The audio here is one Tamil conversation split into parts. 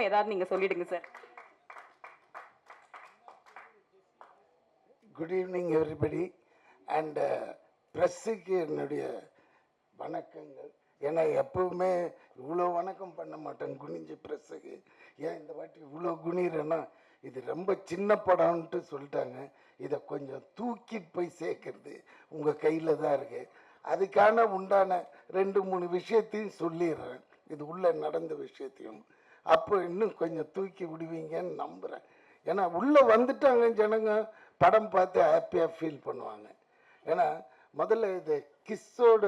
மட்டும் ஏதாவது நீங்க சொல்லிடுங்க sir. Good evening everybody and ப்ரெஸ்ஸுக்கு என்னுடைய வணக்கங்கள். ஏன்னா எப்பவுமே இவ்வளோ வணக்கம் பண்ண மாட்டேன் குனிஞ்சு ப்ரெஸ்ஸுக்கு ஏன் இந்த வாட்டி இவ்வளோ குனிறேன்னா இது ரொம்ப சின்ன படம்ன்ட்டு சொல்லிட்டாங்க. இதை கொஞ்சம் தூக்கிட்டு போய் சேர்க்கறது உங்கள் கையில் தான் இருக்கு. அதுக்கான உண்டான ரெண்டு மூணு விஷயத்தையும் சொல்லிடுறேன். இது உள்ளே நடந்த விஷயத்தையும். அப்போ இன்னும் கொஞ்சம் தூக்கி விடுவீங்கன்னு நம்புகிறேன் ஏன்னா உள்ளே வந்துட்டாங்க ஜனங்க படம் பார்த்து ஹாப்பியாக ஃபீல் பண்ணுவாங்க. ஏன்னா முதல்ல இது கிஸ்ஸோட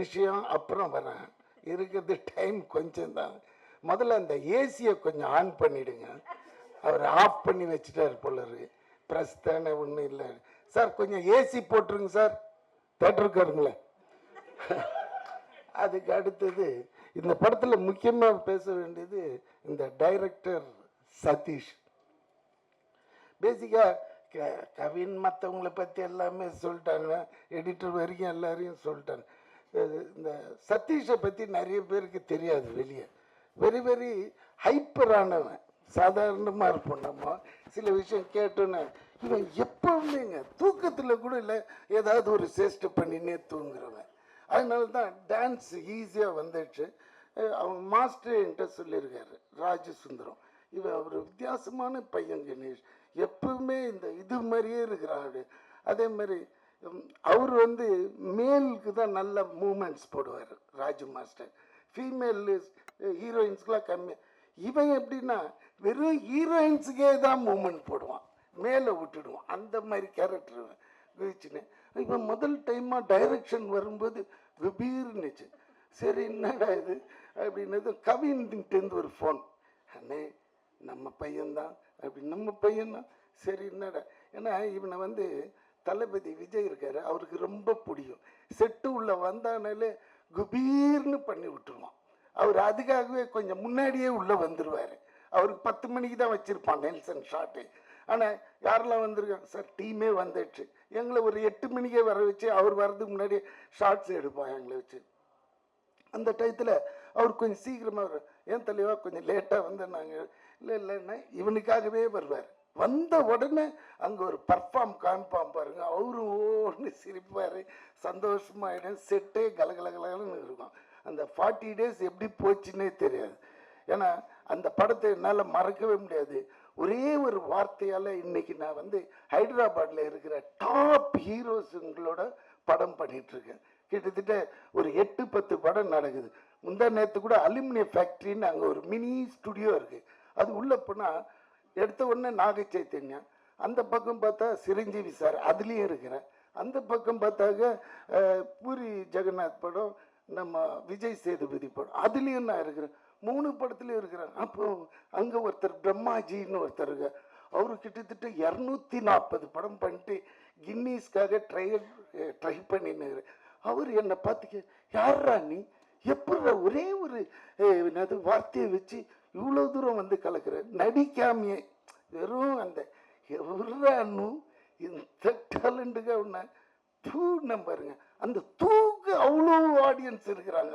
விஷயம் அப்புறம் வரேன். இருக்கிறது டைம் கொஞ்சம் தான் முதல்ல அந்த ஏசியை கொஞ்சம் ஆன் பண்ணிவிடுங்க அவர் ஆஃப் பண்ணி வச்சுட்டார் போல இருக்கு ப்ரெஸ் தானே ஒன்றும் இல்லை. சார் கொஞ்சம் ஏசி போட்டுருங்க சார் தேட்டருக்காருங்களே அதுக்கு அடுத்தது இந்த படத்தில் முக்கியமாக பேச வேண்டியது இந்த டைரக்டர் சதீஷ். பேசிக்காக கவின் மற்றவங்கள பற்றி எல்லாமே சொல்லிட்டாங்க. எடிட்டர் வரைக்கும் எல்லாரையும் சொல்லிட்டாங்க. இந்த சதீஷை பற்றி நிறைய பேருக்கு தெரியாது வெளியே. வெரி வெரி ஹைப்பரானவன் சாதாரணமாக இருப்போம் நம்ம. சில விஷயம் கேட்டோன்னே இவன் எப்பவுமேங்க தூக்கத்தில் கூட இல்லை ஏதாவது ஒரு சேஷ்டை பண்ணினே தூங்குறவன். அதனால தான் டான்ஸ் ஈஸியாக வந்துடுச்சு அவன் மாஸ்டர் என்கிட்ட சொல்லியிருக்காரு ராஜசுந்தரம். இவன் அவர் வித்தியாசமான பையன் கணேஷ். எப்பவுமே இந்த இது மாதிரியே இருக்கிறாரு அதே மாதிரி அவர் வந்து மேலுக்கு தான் நல்ல மூமெண்ட்ஸ் போடுவார் ராஜு மாஸ்டர் ஃபீமேல் ஹீரோயின்ஸ்க்குலாம் கம்மி. இவன் எப்படின்னா வெறும் ஹீரோயின்ஸுக்கே தான் மூமெண்ட் போடுவான். மேலே விட்டுடுவான். அந்த மாதிரி கேரக்டர் குதிச்சுன்னு இப்போ முதல் டைமாக டைரக்ஷன் வரும்போது விபீர்னுச்சு. சரி என்னடா இது? அப்படின்னது கவின்கிட்டேருந்து ஒரு ஃபோன் அண்ணே நம்ம பையன்தான். அப்படி நம்ம பையன்தான். சரி என்னடா? ஏன்னா இவனை வந்து தளபதி விஜய் இருக்காரு. அவருக்கு ரொம்ப பிடிக்கும். செட்டு உள்ள வந்தானாலே குபீர்னு பண்ணி விட்டுருவான். அவர் அதுக்காகவே கொஞ்சம் முன்னாடியே உள்ளே வந்துடுவார் அவருக்கு பத்து மணிக்கு தான் வச்சுருப்பான் நெல்சன் ஷாட்டு. ஆனால் யாரெல்லாம் வந்திருக்காங்க சார் டீமே வந்துடுச்சு எங்களை ஒரு எட்டு மணிக்கே வர வச்சு அவர் வர்றதுக்கு முன்னாடியே ஷார்ட்ஸ் எடுப்பான் எங்களை வச்சு. அந்த டயத்தில் அவர் கொஞ்சம் சீக்கிரமாக வரும் ஏன் தலைவா கொஞ்சம் லேட்டாக வந்து நாங்கள் இல்லை இல்லைன்னா இவனுக்காகவே வருவார். வந்த உடனே அங்கே ஒரு பர்ஃபார்ம் காமிப்பான் பாருங்க. அவரும் ஓன்னு சிரிப்பார். சந்தோஷமாயிடும். செட்டே கலகலகலன்னு இருக்கும். அந்த ஃபார்ட்டி டேஸ் எப்படி போச்சுன்னே தெரியாது. ஏன்னா அந்த படத்தை என்னால் மறக்கவே முடியாது. ஒரே ஒரு வார்த்தையால் இன்னைக்கு நான் வந்து ஹைதராபாத்தில் இருக்கிற டாப் ஹீரோஸுங்களோட படம் பண்ணிகிட்ருக்கேன் கிட்டத்தட்ட ஒரு எட்டு பத்து படம் நடக்குது. முந்தா நேற்று கூட அலுமினிய ஃபேக்ட்ரின்னு அங்கே ஒரு மினி ஸ்டுடியோ இருக்குது அது உள்ளே போனால் எடுத்த உடனே நாக சைத்தன்யம் அந்த பக்கம் பார்த்தா சிரஞ்சீவி சார் அதுலேயும் இருக்கிறேன். அந்த பக்கம் பார்த்தாக்க பூரி ஜெகநாத் படம் நம்ம விஜய் சேதுபதி படம். அதுலேயும் நான் இருக்கிறேன். மூணு படத்துலையும் இருக்கிறாங்க. அப்போ அங்கே ஒருத்தர் பிரம்மாஜின்னு ஒருத்தர் அவர் கிட்டத்தட்ட இரநூத்தி நாற்பது படம் பண்ணிட்டு கின்னீஸ்க்காக ட்ரை ட்ரை பண்ணின்னு அவர் என்னை பார்த்துக்க யாரா நீ? எப்படி ஒரே ஒரு என்னது வார்த்தையை வச்சு இவ்வளோ தூரம் வந்து கலக்கிற? நடிக்காமையே. வெறும் அந்த எவ்வளோ இந்த டேலண்ட்டுக்கு அவனை தூண்ண பாருங்க. அந்த தூக்கு அவ்வளோ ஆடியன்ஸ் இருக்கிறாங்க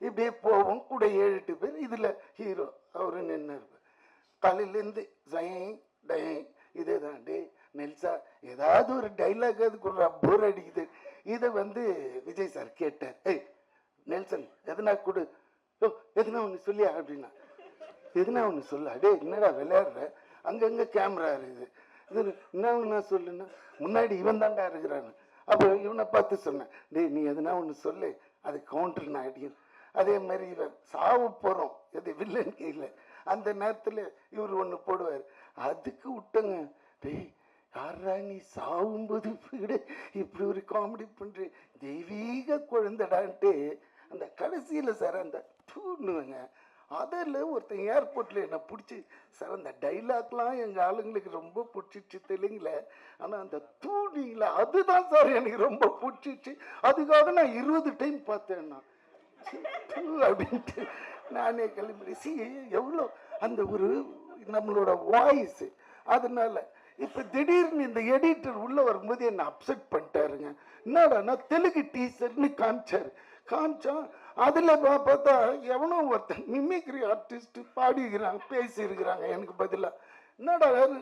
இப்படியே போவோம். கூட ஏழு எட்டு பேர். இதில் ஹீரோ அவரு நின்று இருப்பார் காலையிலேருந்து ஜெய் டை இதே தான். டே நெல்சா ஏதாவது ஒரு டைலாக் அது போர் அடிக்குது. இதை வந்து விஜய் சார் கேட்டார். ஏய் நெல்சன் எதனா கொடு. ஓ எதுனா ஒன்று சொல்லியா? அப்படின்னா. எதுனா ஒன்று சொல்ல. அடே என்னடா விளையாடுற? அங்கங்கே கேமரா இருக்குது. இது என்ன ஒன்று சொல்லுன்னா? முன்னாடி இவன் தாண்டா இருக்கிறான்னு. அப்போ இவனை பார்த்து சொன்னேன். டேய் நீ எதுனா ஒன்று சொல்லு. அது கவுண்டர் நான் அடியும் அதே மாதிரி இவன் சாவு போகிறோம் எது வில்லன் கையில் அந்த நேரத்தில் இவர் ஒன்று போடுவார். அதுக்கு விட்டங்க. டேய் யாரா நீ சாவும்போது கூட இப்படி ஒரு காமெடி பண்ணுற தெய்வீக குழந்தைடான்ட்டு அந்த கடைசியில் சார் அந்த தூண்ணுவேங்க அதில் ஒருத்தன் ஏர்போர்ட்டில் என்னை பிடிச்சி சார் அந்த டைலாக்லாம் எங்கள் ஆளுங்களுக்கு ரொம்ப பிடிச்சிச்சு தெலுங்குல. ஆனால் அந்த தூணியில் அதுதான் சார் எனக்கு ரொம்ப பிடிச்சிச்சு. அதுக்காக நான் இருபது டைம் பார்த்தேன் நான். அப்படின்ட்டு நானே கிளம்பி சி எவ்வளோ அந்த ஒரு நம்மளோட வாய்ஸ் அதனால இப்போ திடீர்னு இந்த எடிட்டர் உள்ளே வரும்போது என்னை அப்செட் பண்ணிட்டாருங்க. என்னடா நான் தெலுங்கு டீச்சர்னு காமிச்சாரு. காமிச்சா அதில் பார்த்தா எவனோ ஒருத்தன் மிமிக்ரி ஆர்டிஸ்ட் பாடிக்கிறாங்க பேசியிருக்கிறாங்க. எனக்கு பதிலாக என்னடா யாரு?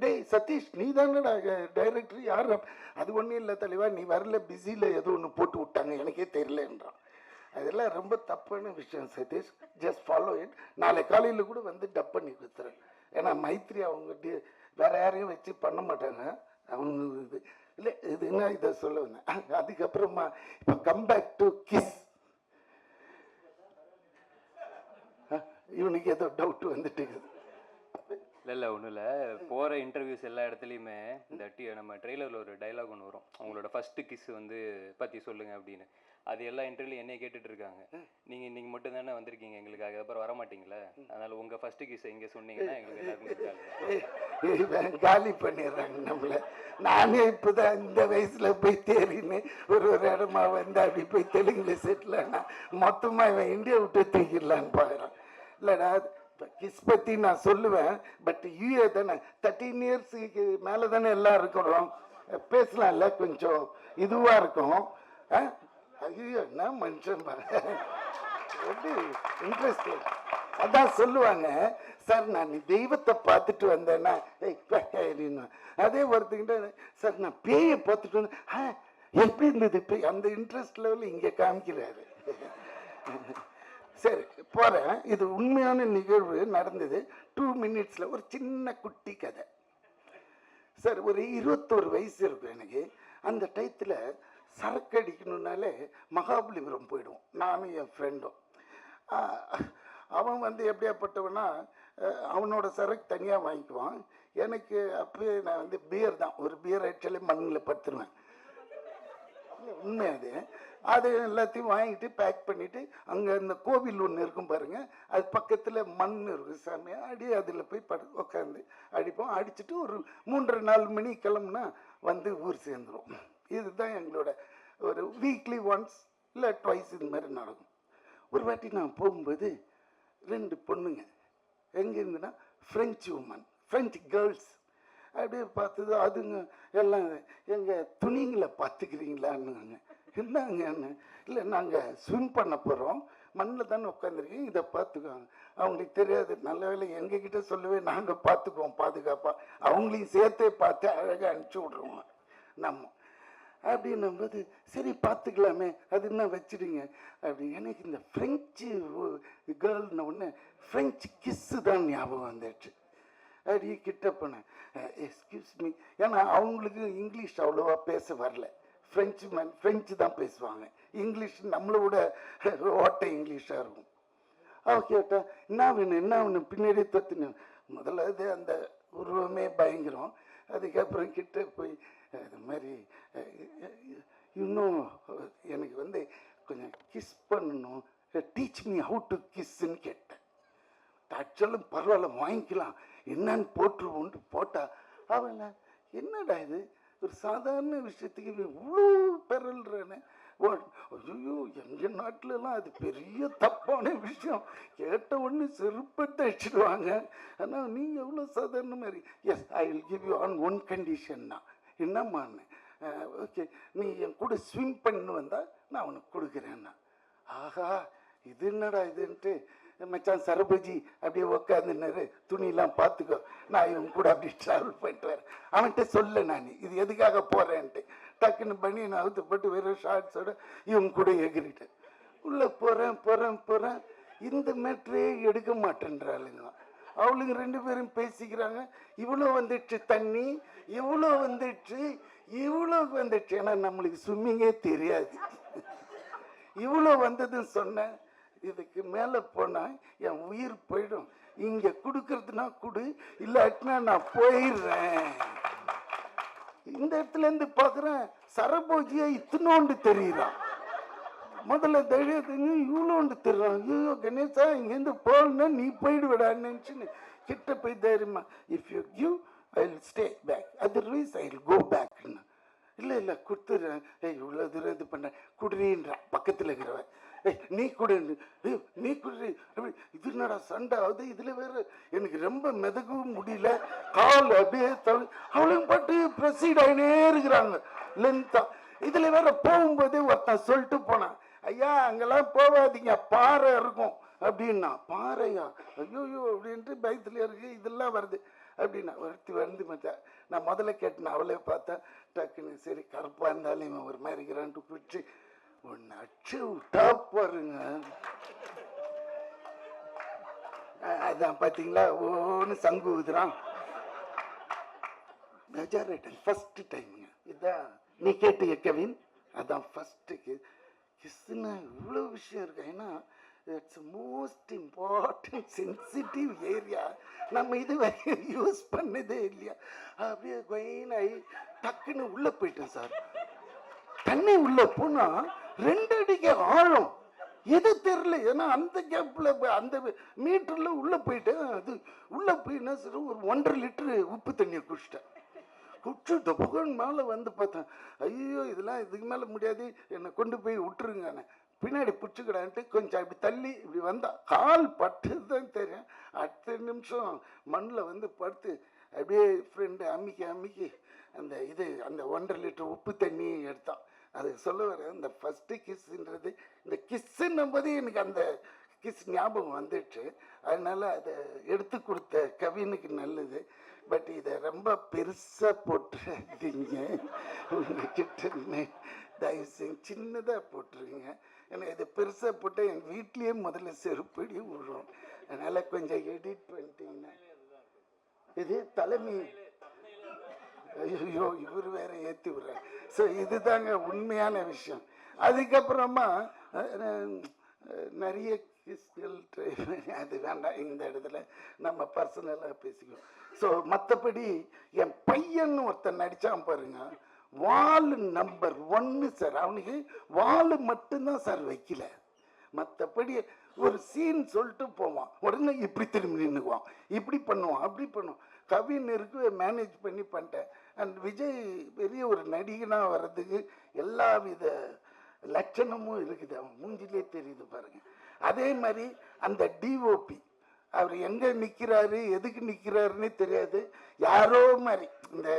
டேய் சதீஷ் நீ தானடா டைரக்டர் யார் அது ஒன்றும் இல்லை தலைவா நீ வரல பிஸியில் ஏதோ ஒன்று போட்டு விட்டாங்க எனக்கே தெரியலன்றான். அதெல்லாம் ரொம்ப தப்பான விஷயம் சதீஷ். ஜஸ்ட் ஃபாலோ இட் நாளை காலையில் கூட வந்து டப் பண்ணி கொடுத்துறேன். ஏன்னா மைத்ரி அவங்க வேற யாரையும் வச்சு பண்ண மாட்டாங்க. அவங்க இது இல்லை இது என்ன இதை சொல்ல வந்தேன்? அதுக்கப்புறமா இப்போ கம்பேக் டு கிஸ் இவனுக்கு ஏதோ டவுட் வந்துட்டு இருக்குது. இல்லை இல்லை ஒன்றும் இல்லை. போகிற இன்டர்வியூஸ் எல்லா இடத்துலையுமே இந்த டி நம்ம ட்ரெய்லரில் ஒரு டைலாக் ஒன்று வரும். அவங்களோட ஃபஸ்ட்டு கிஸ் வந்து பற்றி சொல்லுங்கள் அப்படின்னு. அது எல்லா இன்டர்வியூலையும் என்னைய கேட்டுட்டு இருக்காங்க நீங்கள் இன்னைக்கு மட்டும் தானே வந்திருக்கீங்க எங்களுக்காக. அப்புறம் வர மாட்டீங்களா அதனால் உங்கள் ஃபர்ஸ்ட் கிஸ் இங்கே சொன்னீங்கன்னா எங்களுக்கு எல்லாருக்கும் இவன் காலி பண்ணிடுறாங்க நம்மள. நானே இப்போதான் இந்த வயசுல போய் தேறின்னு ஒரு ஒரு இடமா வந்து அப்படி போய் தெலுங்குல செட்டில் ஆனா மொத்தமா இவன் இந்தியா விட்டு தூக்கிடலான்னு பார்க்குறான் இல்லைடா இப்போ கிஸ் பற்றி நான் சொல்லுவேன் பட் யூஏ தானே. தேர்ட்டீன் இயர்ஸுக்கு மேலே தானே எல்லாம் இருக்கிறோம். பேசலாம்ல கொஞ்சம். இதுவாக இருக்கும். ஆ? ஐயோ என்ன மனுஷன் பாரு. எப்படி இன்ட்ரெஸ்ட் அதான் சொல்லுவாங்க சார் நான் தெய்வத்தை பார்த்துட்டு வந்தேன்னா அப்படின்னு. அதே ஒருத்தங்கிட்ட சார் நான் பேயை பார்த்துட்டு வந்தேன் "ஆ, எப்படி இருந்தது? பேய் அந்த இன்ட்ரெஸ்ட் லெவல் இங்கே காமிக்கிறாரு. சரி போகிறேன் இது உண்மையான நிகழ்வு நடந்தது. டூ மினிட்ஸில் ஒரு சின்ன குட்டி கதை. சார் ஒரு இருபத்தோரு வயசு இருக்கும் எனக்கு. அந்த டயத்தில் சரக்கு அடிக்கணுன்னாலே மகாபலிபுரம் போயிடுவோம் நானும் என் ஃப்ரெண்டும் அவன் வந்து எப்படியாப்பட்டவனா அவனோட சரக்கு தனியாக வாங்கிக்குவான். எனக்கு அப்பயே நான் வந்து பியர் தான். ஒரு பியர் ஆக்சுவலி மண்ணில் படுத்துருவேன். உண்மை அது அது எல்லாத்தையும் வாங்கிட்டு பேக் பண்ணிவிட்டு அங்கே இந்த கோவில் ஒன்று இருக்கும் பாருங்கள் அது பக்கத்தில் மண் இருக்கும் சாமி. அடி அதில் போய் படு உட்காந்து அடிப்போம். அடிச்சுட்டு ஒரு மூன்றரை நாலு மணி கிளம்புனா வந்து ஊர் சேர்ந்துரும். இதுதான் எங்களோட ஒரு வீக்லி ஒன்ஸ் இல்லை ட்வைஸ் இது மாதிரி நடக்கும். ஒரு வாட்டி நான் போகும்போது ரெண்டு பொண்ணுங்க எங்கேருந்துன்னா ஃப்ரெஞ்சு உமன் ஃப்ரெஞ்சு கேர்ள்ஸ் அப்படியே பார்த்தது அதுங்க எல்லாம் எங்கள் துணிங்களை பார்த்துக்கிறீங்களான்னு என்னங்கன்னு இல்லை நாங்கள் ஸ்விம் பண்ண போகிறோம் மண்ணில் தானே உட்காந்துருக்கீங்க இதை பார்த்துக்கோங்க. அவங்களுக்கு தெரியாது. நல்ல வேலை எங்ககிட்ட சொல்லவே நாங்கள் பார்த்துக்குவோம் பாதுகாப்பாக அவங்களையும் சேர்த்தே பார்த்து அழகாக அனுப்பிச்சி விட்ருவோம் நம்ம அப்படின்னும்போது சரி பார்த்துக்கலாமே அது என்ன வச்சிடுங்க? அப்படி. எனக்கு இந்த ஃப்ரெஞ்சு கேர்ள்ன உடனே ஃப்ரெஞ்சு கிஸ்ஸு தான் ஞாபகம் வந்துடுச்சு. அப்படி கிட்ட போனேன். எக்ஸ்கியூஸ் மீ ஏன்னா அவங்களுக்கு இங்கிலீஷ் அவ்வளோவா பேச வரல. ஃப்ரெஞ்சு மேன் ஃப்ரெஞ்சு தான் பேசுவாங்க. இங்கிலீஷ் நம்மளை விட ஓட்டை இங்கிலீஷாக இருக்கும். அவ கேட்டால் என்ன வேணும் என்ன வேணும்? பின்னாடி தத்துனேன் முதல்ல இது அந்த உருவமே பயங்கரம். அதுக்கப்புறம் கிட்ட போய் அது மாதிரி இன்னும் எனக்கு வந்து கொஞ்சம் கிஸ் பண்ணணும் டீச் மீ ஹவு டு கிஸ்ன்னு கேட்டேன். தச்சலும் பரவாயில்ல வாங்கிக்கலாம். என்னன்னு போட்டுருவோன்ட்டு போட்டா அவன் என்னடா இது? ஒரு சாதாரண விஷயத்துக்கு இவ்வளோ பெறல்றேன்னு ஐயோ எங்கள் நாட்டிலலாம் அது பெரிய தப்பான விஷயம். கேட்ட உடனே செருப்பத்தை அடிச்சிடுவாங்க. ஆனால் நீங்கள் எவ்வளோ சாதாரண மாதிரி? Yes I will give you on one கண்டிஷன்னா என்னம்மான்னு ஓகே நீ என் கூட ஸ்விம் பண்ணு வந்தால் நான் உனக்கு கொடுக்குறேன்னா ஆஹா இது என்னடா இதுன்ட்டு. மச்சான் சரபஜி அப்படியே உக்காந்துனாரு துணியெல்லாம் பார்த்துக்கோ நான் இவன் கூட அப்படி ட்ராவல் பண்ணிட்டு வரேன். அவன்கிட்ட சொல்ல நான். இது எதுக்காக போகிறேன்ட்டு டக்குன்னு பண்ணி நான் அவுத்து போட்டு வெறும் ஷார்ட்ஸோட இவங்க கூட எகிரிட்டேன் உள்ளே போகிறேன் போகிறேன் போகிறேன் இந்த மேட்ரே எடுக்க மாட்டேன்றாளுங்க. அவளுங்க ரெண்டு பேரும் பேசிக்கிறாங்க. இவ்வளோ வந்துடுச்சு தண்ணி இவ்வளோ வந்துடுச்சு இவ்வளோ வந்துடுச்சு. ஏன்னா நம்மளுக்கு ஸ்விம்மிங்கே தெரியாது. இவ்வளோ வந்ததுன்னு சொன்னேன். இதுக்கு மேலே போனால் என் உயிர் போயிடும். இங்கே கொடுக்கறதுனா கொடு இல்லாட்டினா நான் போயிடுறேன். இந்த இடத்துல இருந்து பார்க்குறேன் சரபோஜியா இத்தினோண்டு தெரியுறான். முதல்ல தைரியத்தையும் இவ்வளோண்டு திருறான் ஐயோ கணேசா இங்கேருந்து போகலன்னா நீ போயிடுவிடான்னு நினச்சின்னு கிட்ட போய் தைரியமா if you give I will stay back otherwise I will go back இல்லை இல்லை கொடுத்துட்றேன். ஏய் இவ்வளோ தூரம் இது பண்ண. குடுறீன்றான் பக்கத்தில் இருக்கிறவன். ஏய் நீ குடு. ஏய் நீ குடு. அப்படி இது என்னடா சண்டை? ஆகுது இதில் வேறு. எனக்கு ரொம்ப மிதக்கவும் முடியல. கால் அப்படியே தவிர அவளும் பாட்டு ப்ரொசீட் ஆகினே இருக்கிறாங்க. லென்த்தாக இதில் வேற போகும்போதே ஒருத்தன் சொல்லிட்டு போனான். ஐயா அங்கெல்லாம் போகாதீங்க. பாறை இருக்கும். அப்படின்னா பாறையா? ஐயோ அப்படின்ட்டு பயத்துல இருக்கு. இதெல்லாம் வருது. அப்படின்னா ஒருத்தி வந்து மச்சான் நான் முதல்ல கேட்டேன் அவளே பார்த்தேன் டக்குன்னு சரி கருப்பாக இருந்தாலும் இவன் ஒரு மாதிரி இருக்கிறான்ட்டு பிடிச்சி ஒன்று அடிச்சு விட்டா பாருங்க. அதான் பார்த்தீங்களா ஒன்று சங்கு ஊதுறான். மெஜாரிட்டி ஃபஸ்ட்டு டைமுங்க இதான் நீ கேட்டிய கவின்? அதான் ஃபஸ்ட்டு கிஸ்னா இவ்வளோ விஷயம் இருக்கு? ஏன்னா it's most important sensitive area நம்ம இது வரைக்கும் யூஸ் பண்ணதே இல்லையா? அப்படியே கொயின் ஆகி டக்குன்னு உள்ளே போயிட்டேன் சார். தண்ணி உள்ள போனால் ரெண்டு அடிக்கு ஆழம். எது தெரியல ஏன்னா அந்த கேப்பில் அந்த மீட்டரில் உள்ளே போயிட்டேன். அது உள்ளே போய் என்ன ஒரு ஒன்றரை லிட்டரு உப்பு தண்ணியை குடிச்சிட்டேன். குடிச்சு தொப்புகன் மேலே வந்து பார்த்தேன். ஐயோ இதெல்லாம் இதுக்கு மேலே முடியாது. என்னை கொண்டு போய் விட்டுருங்க பின்னாடி பிடிச்சிக்கிடான்ட்டு கொஞ்சம் அப்படி தள்ளி இப்படி வந்தா கால் பட்டது தான் தெரியும். அடுத்த நிமிஷம் மண்ணில் வந்து படுத்து அப்படியே ஃப்ரெண்டு அம்மிக்கி அம்மிக்கி அந்த இது அந்த ஒன்றரை லிட்டர் உப்பு தண்ணி எடுத்தான். அது சொல்ல வர இந்த ஃபஸ்ட்டு கிஸ்ன்றது இந்த கிஸ்ஸுன்னும் போது எனக்கு அந்த கிஸ் ஞாபகம் வந்துடுச்சு. அதனால் அதை எடுத்து கொடுத்த கவினுக்கு நல்லது. பட் இதை ரொம்ப பெருசாக போட்டுறீங்க உங்ககிட்ட தயவு செஞ்சு சின்னதாக போட்டுருங்க. ஏன்னா இதை பெருசாக போட்டால் என் வீட்லேயே முதல்ல செருப்படி விழும். அதனால் கொஞ்சம் எடிட் பண்ணிட்டீங்கன்னா. இது தலைமை. ஐயோ இவர் வேற ஏற்றி விடுறார். ஸோ இதுதாங்க உண்மையான விஷயம். அதுக்கப்புறமா நிறைய கிஸ்கள் ட்ரை அது வேண்டாம். இந்த இடத்துல நம்ம பர்சனலாக பேசிக்குவோம். ஸோ மற்றபடி என் பையன் ஒருத்தன் நடித்தான் பாருங்க. வால் நம்பர் ஒன்று சார். அவனுக்கு வால் மட்டும்தான் சார் வைக்கல. மற்றபடி ஒரு சீன் சொல்லிட்டு போவான். உடனே இப்படி திரும்பி நின்றுக்குவான் இப்படி பண்ணுவான் அப்படி பண்ணுவான். கவிஞருக்கு மேனேஜ் பண்ணி பண்ணிட்டேன். அண்ட் விஜய் பெரிய ஒரு நடிகனாக வர்றதுக்கு எல்லா வித லட்சணமும் இருக்குது. அவன் மூஞ்சிலே தெரியுது பாருங்க. அதே மாதிரி அந்த டிஓபி அவர் எங்கே நிற்கிறாரு எதுக்கு நிற்கிறாருன்னே தெரியாது. யாரோ மாதிரி இந்த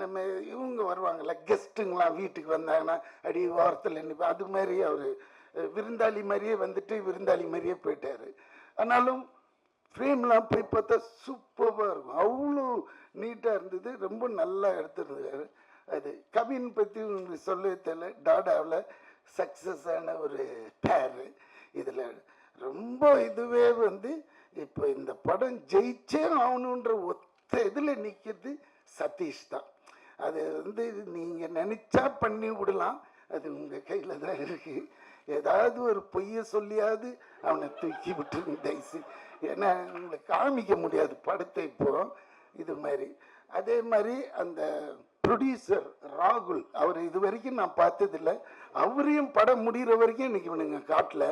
நம்ம இவங்க வருவாங்கல்ல கெஸ்ட்டுங்களாம் வீட்டுக்கு வந்தாங்கன்னா அடி ஓரத்தில் நிற்ப அது மாதிரி அவர் விருந்தாளி மாதிரியே வந்துட்டு விருந்தாளி மாதிரியே போயிட்டார். ஆனாலும் ஃப்ரேம்லாம் போய் பார்த்தா சூப்பராக இருக்கும். அவ்வளோ நீட்டாக இருந்தது ரொம்ப நல்லா எடுத்துருந்தாரு. அது கவின் பற்றி உங்களுக்கு சொல்லவே தெரியல டாடாவில் சக்ஸஸ் ஆன ஒரு பேரு இதில் ரொம்ப இதுவே வந்து இப்போ இந்த படம் ஜெயிச்சே ஆகணுன்ற ஒத்த இதில் நிற்கிறது சதீஷ் தான். அது வந்து நீங்கள் நினச்சா பண்ணி விடலாம். அது உங்கள் கையில் தான் இருக்குது ஏதாவது ஒரு பொய்யை சொல்லியாவது அவனை தூக்கி விட்டுருங்க தைசு ஏன்னா உங்களை காமிக்க முடியாது படத்தை இப்போ இது மாதிரி. அதே மாதிரி அந்த ப்ரொடியூசர் ராகுல் அவர் இது வரைக்கும் நான் பார்த்ததில்ல. அவரையும் படம் முடிகிற வரைக்கும் எனக்கு இவனுங்க காட்டல.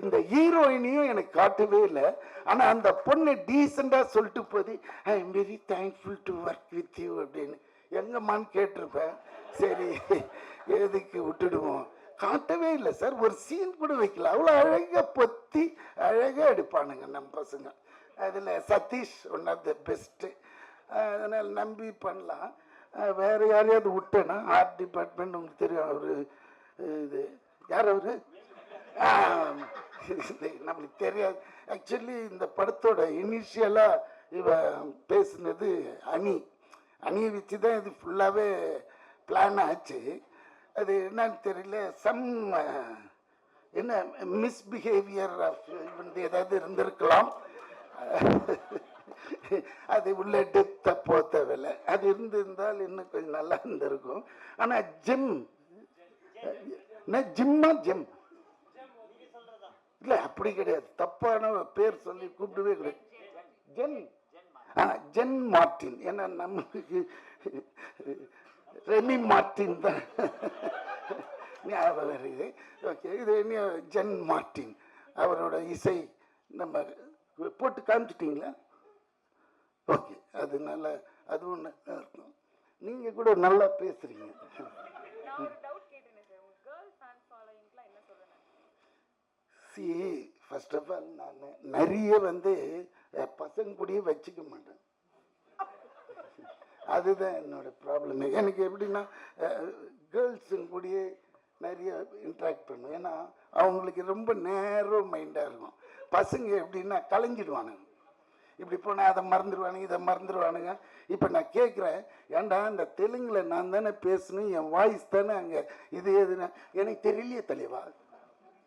இந்த ஹீரோயினையும் எனக்கு காட்டவே இல்லை. ஆனால் அந்த பொண்ணு டீசெண்டாக சொல்லிட்டு போது I am very thankful to work with you அப்படின்னு. எங்கம்மான்னு கேட்டிருப்பேன். சரி எதுக்கு விட்டுடுவோம்? காட்டவே இல்லை சார் ஒரு சீன் கூட வைக்கல. அவ்வளோ அழகாக பொத்தி அழகாக எடுப்பானுங்க நம்ம பசங்க. அதில் Sathish one of the best அதனால் நம்பி பண்ணலாம். வேறு யாரையாவது விட்டேன்னா ஆர்ட் டிபார்ட்மெண்ட் உங்களுக்கு தெரியும் அவர் இது யார் அவர்? ஆ, நம்மளுக்கு தெரியாது. ஆக்சுவலி இந்த படத்தோட இனிஷியலாக இவன் பேசுனது அணி. அணியை வச்சு தான் இது ஃபுல்லாகவே பிளான் ஆச்சு. அது என்னன்னு தெரியல. சம் என்ன மிஸ்பிஹேவியர் ஆஃப் வந்து ஏதாவது இருந்திருக்கலாம். அது உள்ள டெப்த்தை போத்தவில்லை. அது இருந்திருந்தால் இன்னும் கொஞ்சம் நல்லா இருந்திருக்கும். ஆனால் ஜிம் என்ன ஜிம்மா ஜிம் இல்லை அப்படி கிடையாது. தப்பான பேர் சொல்லி கூப்பிடவே கிடையாது. ஜென். ஆ ஜென் மார்ட்டின். ஏன்னா நம்மளுக்கு ரெமி மார்ட்டின் தான். ஞாபகம் வருது. ஓகே இது என்ன? Jen Martin. அவரோட இசை நம்ம போட்டு காமிச்சிட்டிங்களா? ஓகே அது நல்லா அதுவும் நல்லா இருக்கும் நீங்கள் கூட நல்லா பேசுகிறீங்க நான் ஒரு டவுட் கேட்டேனே சார் உங்க கேர்ள் ஃபேன் ஃபாலோயிங்க்குலாம் என்ன சொல்றேன் சி ஃபர்ஸ்ட் ஆஃப் ஆல் நான் நிறைய வந்து பசங்க கூடயே வச்சுக்க மாட்டேன். அதுதான் என்னோட ப்ராப்ளம் எனக்கு எப்படின்னா கேர்ள்ஸுங்க கூடயே நிறைய இன்ட்ராக்ட் பண்ணுவேன். ஏன்னா அவங்களுக்கு ரொம்ப நேரோ மைண்டாக இருக்கும். பசங்க எப்படின்னா கலைஞ்சிடுவானுங்க. இப்படி போனால் அதை மறந்துடுவானுங்க இதை மறந்துடுவானுங்க. இப்போ நான் கேட்குறேன் ஏன்டா இந்த தெலுங்கில் நான் தானே பேசணும் என் வாய்ஸ் தானே அங்கே இது எதுனா எனக்கு தெரியலையே தலைவா.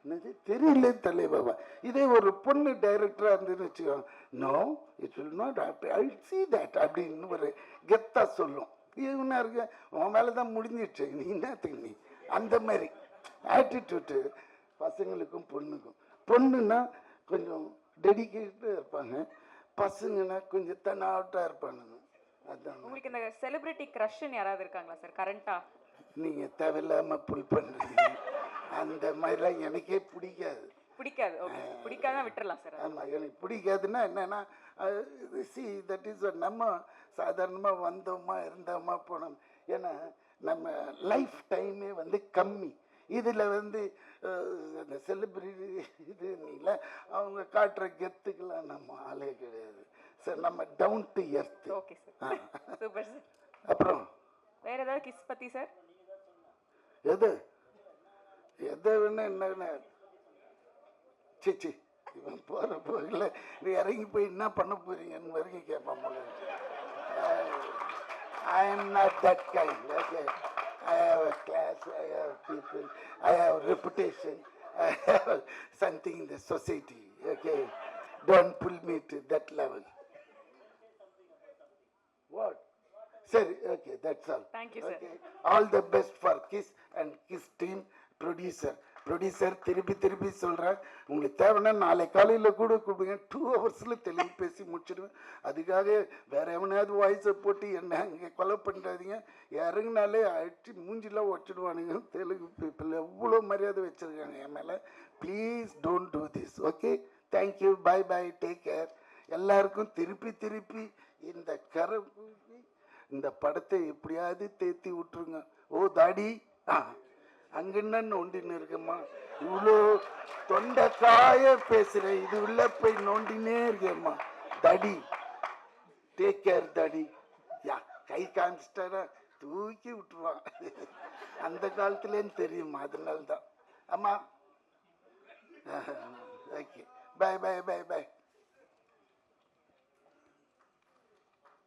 என்னது? தெரியல தலைவா. இதே ஒரு பொண்ணு டைரக்டராக இருந்துன்னு வச்சுக்கோங்க. No it will not I see that அப்படின்னு ஒரு கெத்தா சொல்லும். இவனா இருக்க? உன் வேலை தான் முடிஞ்சிடுச்சு. நீ என்னத்துக்கு நீ? அந்த மாதிரி. ஆட்டிடியூட்டு பசங்களுக்கும் பொண்ணுக்கும். பொண்ணுன்னா கொஞ்சம் டெடிக்கேட்டாக இருப்பாங்க. பசங்கன்னா கொஞ்சம் தன்னாவட்டாக இருப்பானுங்க. அதான். உங்களுக்கு இந்த செலிபிரிட்டி க்ரஷ்ன்னு யாராவது இருக்காங்களா சார் கரண்டா நீங்கள் தேவையில்லாமல் புல் பண்ணுறீங்க அந்த மாதிரிலாம் எனக்கே பிடிக்காது. பிடிக்காது. ஓகே. பிடிக்காம விட்டுறலாம் சார். ஆமாம் எனக்கு பிடிக்காதுன்னா என்னன்னா சி தட் இஸ் நம்ம சாதாரணமாக வந்தோமா இருந்தோமா போனோம். ஏன்னா நம்ம லைஃப் டைமே வந்து கம்மி. இதில் வந்து அந்த செலிபிரிட்டி இது இல்லை அவங்க காட்டுற கெத்துக்கெல்லாம் நம்ம ஆளே கிடையாது. சார் நம்ம down to earth okay sir. Super sir. அப்புறம்? வேற ஏதாவது கிஸ் பத்தி சார்? எது? எதை வேணா என்ன சிச்சி இவன் போகிற போகல நீ இறங்கி போய் என்ன பண்ண போறீங்கன்னு வரைக்கும் கேட்பான் போல I am not that kind okay I have a class I have people I have reputation I have something in the society okay don't pull me to that level what சரி okay that's all Thank you, sir. All the best for Kiss and Kiss team producer producer திருப்பி திருப்பி சொல்கிறேன் உங்களுக்கு தேவைன்னா நாளை காலையில் கூட கூப்பிடுங்க. டூ ஹவர்ஸில் தெளிவு பேசி முடிச்சிடுவேன் அதுக்காக வேறு எவனையாவது வாய்ஸை போட்டு என்ன இங்கே கொலை பண்ணுறாதீங்க இறங்குனாலே அடிச்சு மூஞ்சிலாம் உடச்சிடுவானுங்க. தெலுங்கு பீப்புள் எவ்வளோ மரியாதை வச்சுருக்காங்க என் மேலே. Please don't do this okay thank you bye bye take care எல்லாருக்கும் திருப்பி திருப்பி இந்த கரை இந்த படத்தை எப்படியாவது தேத்தி விட்டுருங்க. ஓ தாடி. ஆ. அங்கன்னு நோண்டின்னு இருக்கேம்மா. இவ்வளோ தொண்டைக்காய பேசுகிறேன் இது உள்ள போய் நோண்டினே இருக்கேம்மா. தடி டேக் கேர் தடி. யா கை காமிச்சிட்டாரா தூக்கி விட்டுருவான். அந்த காலத்துலேன்னு தெரியுமா அதனால தான் ஆமாம் okay bye bye bye bye